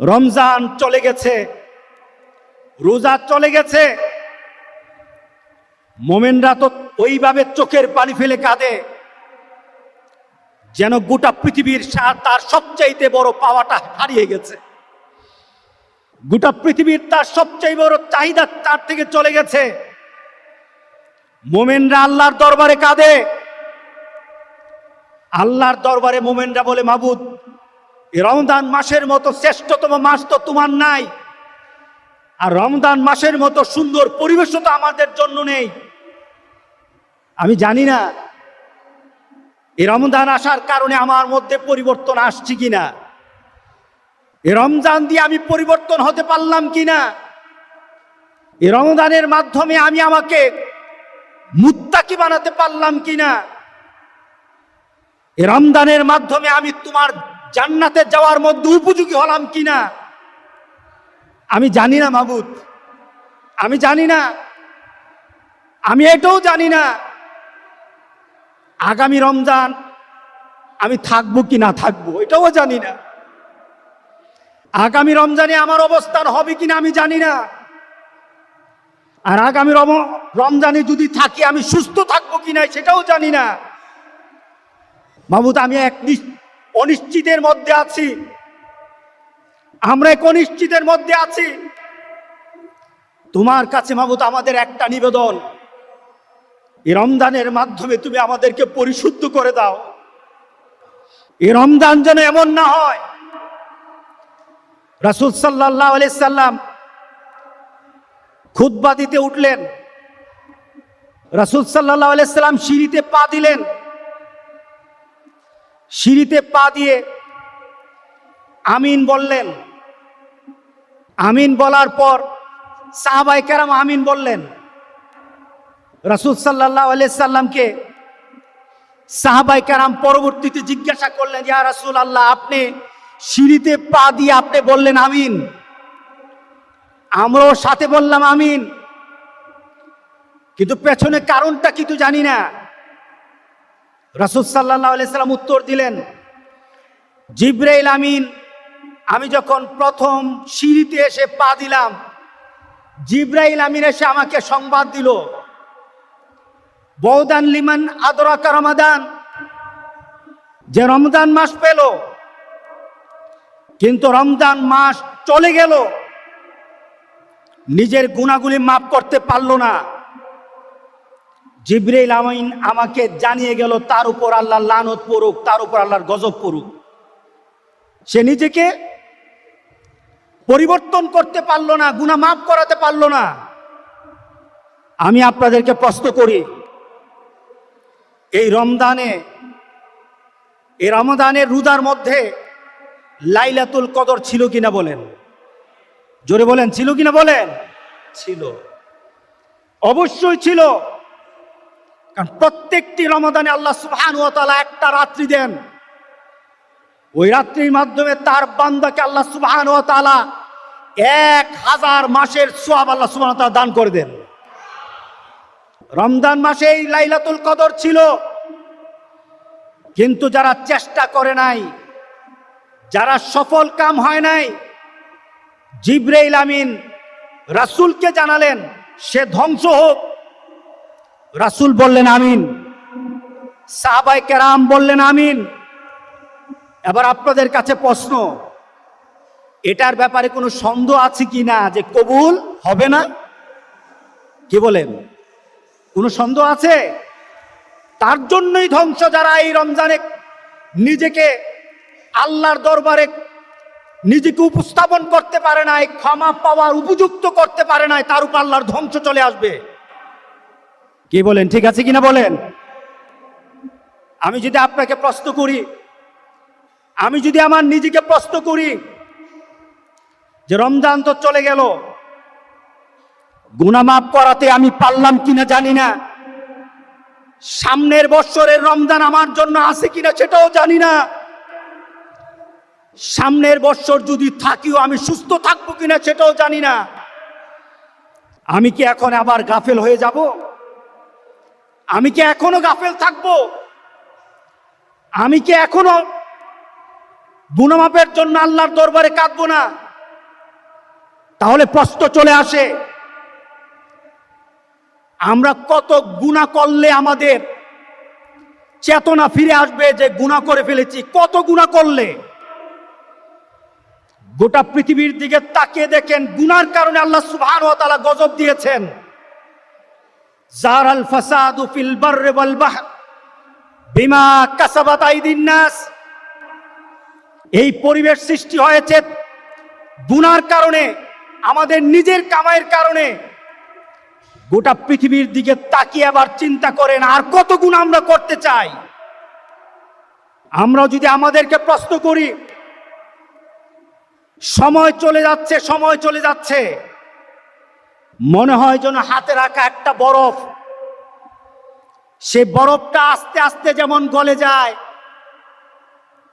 রমজান চলে গেছে, রোজা চলে গেছে। মোমেনরা তো ওইভাবে চোখের পানি ফেলে কাঁদে, যেন গোটা পৃথিবীর তার সবচাইতে বড় পাওয়াটা হারিয়ে গেছে। গোটা পৃথিবীর তার সবচেয়ে বড় চাহিদা তার থেকে চলে গেছে। মোমেনরা আল্লাহর দরবারে কাঁদে। আল্লাহর দরবারে মোমেনরা বলে, মাবুদ এই রমজান মাসের মতো শ্রেষ্ঠতম মাস তো তোমার নাই। আর রমদান মাসের মতো সুন্দর পরিবেশও তো আমাদের জন্য নেই। আমি জানি না এই রমজান আসার কারণে আমার মধ্যে পরিবর্তন আসছে কিনা। এ রমজান দিয়ে আমি পরিবর্তন হতে পারলাম কিনা। এ রমজানের মাধ্যমে আমি আমাকে মুত্তাকি বানাতে পারলাম কিনা। এ রমজানের মাধ্যমে আমি তোমার জান্নাতে যাওয়ার মধ্যে উপযোগী হলাম কিনা? আমি জানি না, মাবুদ। আমি জানি না। আমি এটাও জানি না। আগামী রমজান আমি থাকব কি না থাকব, এটাও জানি না। আগামী রমজানে আমার অবস্থান হবে কিনা আমি জানি না। আর আগামী রম- রমজানে যদি থাকি আমি সুস্থ থাকব কিনা সেটাও জানি না। মাহমুদ আমি এক অনিশ্চিতের মধ্যে আছি। আমরা এক অনিশ্চিতের মধ্যে আছি। তোমার কাছে মাহমুদ আমাদের একটা নিবেদন। এ রমজানের মাধ্যমে তুমি আমাদেরকে পরিশুদ্ধ করে দাও। এ রমজান যেন এমন না হয়। রাসুল সাল্লাহ সাল্লাম খুদ্া দিতে উঠলেন। রাসুল সাল্লাহ সাল্লাম সিঁড়িতে পা দিলেন। সিঁড়িতে পা দিয়ে আমিন বললেন। আমিন বলার পর সাহাবাই কেরাম আমিন বললেন, রাসুল সাল্লাহ সাল্লামকে সাহাবাই কেরাম পরবর্তীতে জিজ্ঞাসা করলেন, ইয়া রাসুল আল্লাহ আপনি সিঁড়িতে পা দিয়ে আপনি বললেন আমিন। আমরাও সাথে বললাম আমিন। কিন্তু পেছনে কারণটা কিন্তু জানি না। রাসুল সাল্লাহ সাল্লাম উত্তর দিলেন, জিব্রাইল আমিন, আমি যখন প্রথম সিঁড়িতে এসে পা দিলাম, জিব্রাইল আমিন এসে আমাকে সংবাদ দিল বৌদান লিমান আদরাকা রমাদান, যে রমজান মাস পেল, কিন্তু রমজান মাস চলে গেল, নিজের গুণাগুলি মাফ করতে পারল না। জিব্রাইল আমিন আমাকে জানিয়ে গেল, তার উপর আল্লাহ লানত পড়ুক, তার উপর আল্লাহর গজব পড়ুক। সে নিজেকে পরিবর্তন করতে পারল না গুণা মাফ করাতে পারল না। আমি আপনাদেরকে প্রশ্ন করি, এই রমদানে এই রমদানের রুদার মধ্যে লাইলাতুল কদর ছিল কিনা বলেন? জোরে বলেন, ছিল কিনা বলেন? ছিল। অবশ্যই ছিল। কারণ প্রত্যেকটি রমাদানে আল্লাহ সুহান ও তাআলা একটা রাত্রি দেন। ওই রাত্রির মাধ্যমে তার বান্দাকে আল্লাহ সুবহান ও তাআলা এক হাজার মাসের সোয়াব আল্লাহ সুবহান ওয়া তাআলা দান করে দেন। রমজান মাসে এই লাইলাতুল কদর ছিল। কিন্তু যারা চেষ্টা করে নাই, যারা সফল কাম হয় নাই, জিব্রাইল আমিন রাসুলকে জানালেন, সে ধ্বংস হোক। রাসূল বললেন আমিন। সাহাবাই কেরাম বললেন আমিন। এবার আপনাদের কাছে প্রশ্ন, এটার ব্যাপারে কোনো সন্দেহ আছে কি না যে কবুল হবে না? কি বলেন? কোনো সন্দেহ আছে? তার জন্যই ধ্বংস যারা এই রমজানে নিজেকে আল্লাহর দরবারে নিজেকে উপস্থাপন করতে পারে নাই, ক্ষমা পাওয়ার উপযুক্ত করতে পারে নাই, তার উপর আল্লাহর ধ্বংস চলে আসবে। কি বলেন? ঠিক আছে কিনা বলেন? আমি যদি আপনাকে প্রশ্ন করি, আমি যদি আমার নিজেকে প্রশ্ন করি যে রমজান তো চলে গেল গুনামাপ করাতে আমি পারলাম কিনা জানি না। সামনের বৎসরের রমজান আমার জন্য আছে কিনা সেটাও জানি না। সামনের বৎসর যদি থাকিও আমি সুস্থ থাকব কিনা সেটাও জানি না। আমি কি এখন আবার গাফেল হয়ে যাব? আমি কি এখনও গাফেল থাকব? আমি কি এখনও গুণমাপের জন্য আল্লাহর দরবারে কাঁদবো না? তাহলে প্রশ্ন চলে আসে, আমরা কত গুণা করলে আমাদের চেতনা ফিরে আসবে যে গুণা করে ফেলেছি? কত গুণা করলে? গোটা পৃথিবীর দিকে তাকিয়ে দেখেন গুনার কারণে আল্লাহ সুবহান ওয়া তাআলা গজব দিয়েছেন। জার আল ফাসাদু ফিল বাররি ওয়াল বাহর বিমা আইদিন নাস। এই পরিবেশ সৃষ্টি হয়েছে গুনার কারণে, আমাদের নিজের কামাইয়ের কারণে। গোটা পৃথিবীর দিকে তাকিয়ে আবার চিন্তা করেন, আর কত গুণ আমরা করতে চাই? আমরা যদি আমাদেরকে প্রশ্ন করি, সময় চলে যাচ্ছে, সময় চলে যাচ্ছে। মনে হয় যেন হাতে রাখা একটা বরফ। সে বরফটা আস্তে আস্তে যেমন গলে যায়,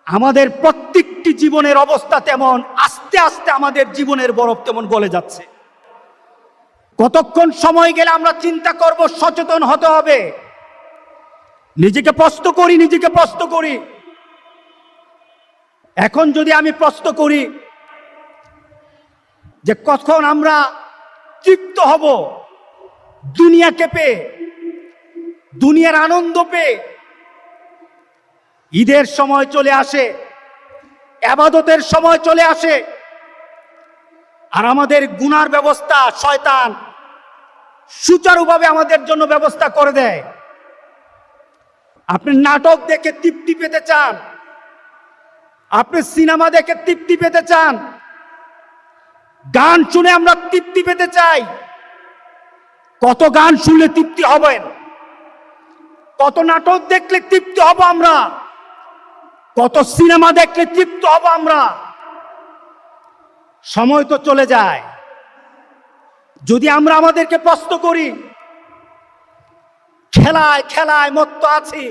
আমাদের প্রত্যেকটি জীবনের অবস্থা তেমন, আস্তে আস্তে আমাদের জীবনের বরফ তেমন গলে যাচ্ছে। কতক্ষণ সময় গেলে আমরা চিন্তা করব, সচেতন হতে হবে। নিজেকে প্রশ্ন করি, নিজেকে প্রশ্ন করি। এখন যদি আমি প্রশ্ন করি যে কখন আমরা তৃপ্ত হব। দুনিয়াকে পেয়ে দুনিয়ার আনন্দ পেয়ে ঈদের সময় চলে আসে, আবাদতের সময় চলে আসে। আর আমাদের গুনার ব্যবস্থা শয়তান সুচারুভাবে আমাদের জন্য ব্যবস্থা করে দেয়। আপনি নাটক দেখে তৃপ্তি পেতে চান, আপনি সিনেমা দেখে তৃপ্তি পেতে চান গান শুনে আমরা তৃপ্তি পেতে চাই। কত গান শুনলে তৃপ্তি হবেন কত নাটক দেখলে তৃপ্তি হব আমরা? কত সিনেমা দেখলে তৃপ্ত হব আমরা? সময় তো চলে যায়। যদি আমরা আমাদেরকে প্রশ্ন করি, খেলায় খেলায় মত্ত আছি।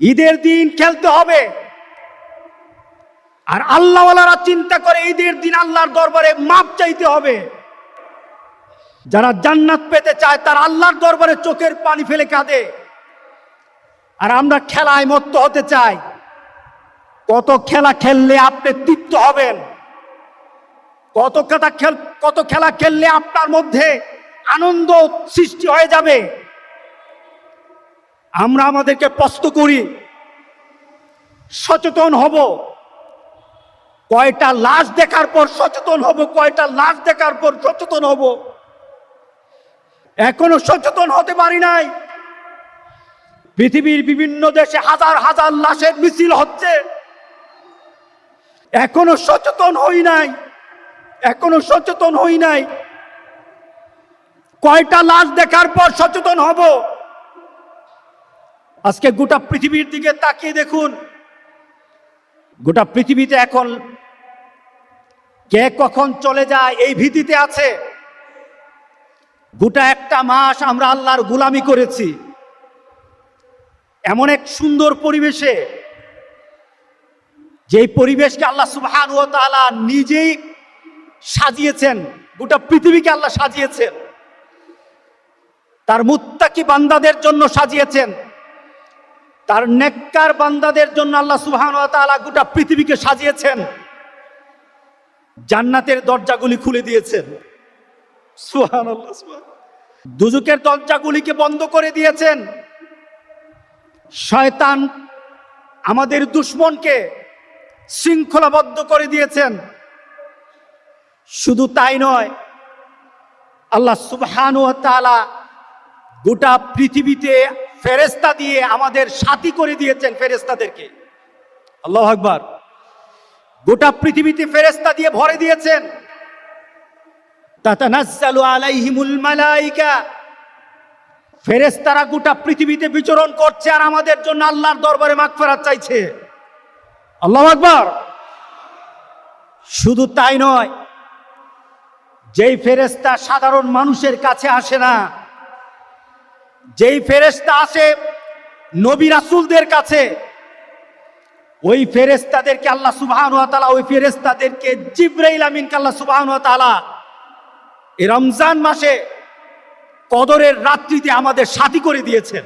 ঈদের দিন খেলতে হবে। আর আল্লাহওয়ালারা চিন্তা করে ঈদের দিন আল্লাহর দরবারে মাপ চাইতে হবে। যারা জান্নাত পেতে চায়, তার আল্লাহর দরবারে চোখের পানি ফেলে কাঁদে। আর আমরা খেলায় মত্ত হতে চাই। কত খেলা খেললে আপনি তৃপ্ত হবেন? কত খেলা খেল কত খেলা খেললে আপনার মধ্যে আনন্দ সৃষ্টি হয়ে যাবে? আমরা আমাদেরকে প্রশ্ন করি, সচেতন হব। কয়টা লাশ দেখার পর সচেতন হব, কয়টা লাশ দেখার পর সচেতন হব? এখনও সচেতন হতে পারি নাই। পৃথিবীর বিভিন্ন দেশে হাজার হাজার লাশের মিছিল হচ্ছে। এখনও সচেতন হই নাই, এখনও সচেতন হই নাই। কয়টা লাশ দেখার পর সচেতন হব? আজকে গোটা পৃথিবীর দিকে তাকিয়ে দেখুন। গোটা পৃথিবীতে এখন কে কখন চলে যায় এই ভীতিতে আছে। গোটা একটা মাস আমরা আল্লাহর গুলামি করেছি। এমন এক সুন্দর পরিবেশে, যেই পরিবেশকে আল্লাহ সুবহান ও তাআলা নিজেই সাজিয়েছেন, গোটা পৃথিবীকে আল্লাহ সাজিয়েছেন। তার মুত্তাকি বান্দাদের জন্য সাজিয়েছেন। তার নেককার বান্দাদের জন্য আল্লাহ তাআলা গোটা পৃথিবীকে সাজিয়েছেন। জান্নাতের দরজাগুলি খুলে দিয়েছেন। সুবহান দুজুকের দরজাগুলিকে বন্ধ করে দিয়েছেন। শয়তান আমাদের দুশ্মনকে শৃঙ্খলাবদ্ধ করে দিয়েছেন। শুধু তাই নয়, আল্লাহ সুবহান ও তাআলা গোটা পৃথিবীতে ফেরেস্তা দিয়ে আমাদের সাথী করে দিয়েছেন ফেরেস্তাদেরকে আল্লাহ আকবার। গোটা পৃথিবীতে ফেরেস্তা দিয়ে ভরে দিয়েছেন। ফেরেস্তারা গোটা পৃথিবীতে বিচরণ করছে আর আমাদের জন্য আল্লাহর দরবারে মাগফিরাত চাইছে। আল্লাহ আকবার। শুধু তাই নয়, যেই ফেরেস্তা সাধারণ মানুষের কাছে আসে না যেই ফেরেস্তা আসে নবী রাসুলদের কাছে, ওই ফেরেস্তাদেরকে আল্লাহ সুবাহানুয়াতালা ওই ফেরেস্তাদেরকে জিব্রাইল আমিনকে আল্লাহ সুবহান এ রমজান মাসে কদরের রাত্রিতে আমাদের সাথী করে দিয়েছেন।